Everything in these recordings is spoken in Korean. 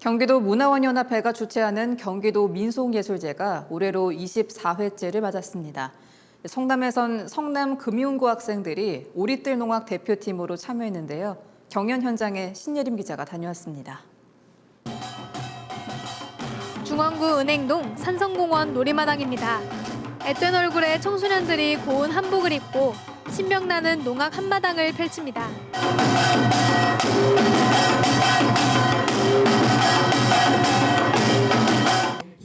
경기도 문화원연합회가 주최하는 경기도 민속예술제가 올해로 24회째를 맞았습니다. 성남에선 성남 금융고 학생들이 오리뜰 농악 대표팀으로 참여했는데요. 경연 현장에 신예림 기자가 다녀왔습니다. 중원구 은행동 산성공원 놀이마당입니다. 앳된 얼굴에 청소년들이 고운 한복을 입고 신명나는 농악 한마당을 펼칩니다.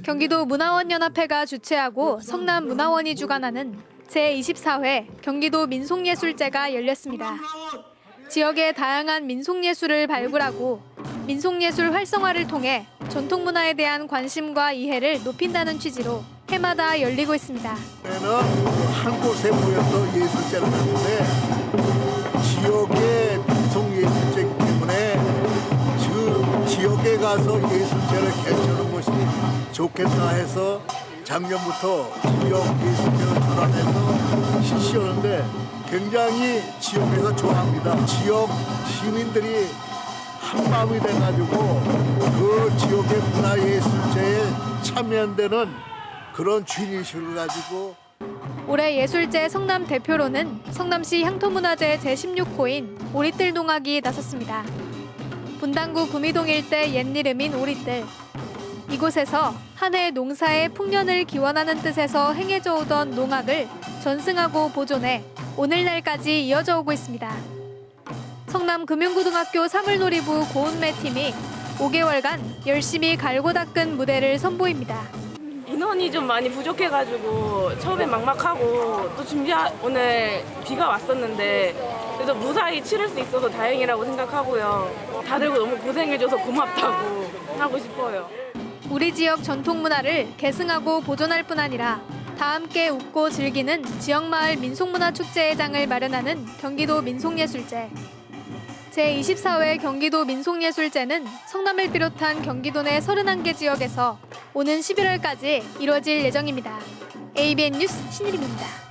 경기도 문화원연합회가 주최하고 성남 문화원이 주관하는 제24회 경기도 민속예술제가 열렸습니다. 지역의 다양한 민속예술을 발굴하고 민속예술 활성화를 통해 전통문화에 대한 관심과 이해를 높인다는 취지로 해마다 열리고 있습니다. 한 곳에 모여서 예술제를 가서 예술제를 개최하는 것이 좋겠다 해서 작년부터 지역 예술제를 전환해서 실시하는데 굉장히 지역에서 좋아합니다. 지역 시민들이 한마음이 돼가지고 그 지역의 문화예술제에 참여한다는 그런 주인의식을 가지고 올해 예술제 성남 대표로는 성남시 향토문화재 제16호인 오리뜰 농악이 나섰습니다. 분당구 구미동 일대 옛 이름인 오리뜰. 이곳에서 한 해 농사의 풍년을 기원하는 뜻에서 행해져 오던 농악을 전승하고 보존해 오늘날까지 이어져 오고 있습니다. 성남 금융고등학교 사물놀이부 고운매 팀이 5개월간 열심히 갈고 닦은 무대를 선보입니다. 인원이 좀 많이 부족해가지고 처음에 막막하고 또 준비 오늘 비가 왔었는데 그래도 무사히 치를 수 있어서 다행이라고 생각하고요. 다들 너무 고생해줘서 고맙다고 하고 싶어요. 우리 지역 전통 문화를 계승하고 보존할 뿐 아니라 다 함께 웃고 즐기는 지역마을 민속문화축제의 장을 마련하는 경기도 민속예술제. 제24회 경기도 민속예술제는 성남을 비롯한 경기도 내 31개 지역에서 오는 11월까지 이루어질 예정입니다. ABN 뉴스 신일입니다.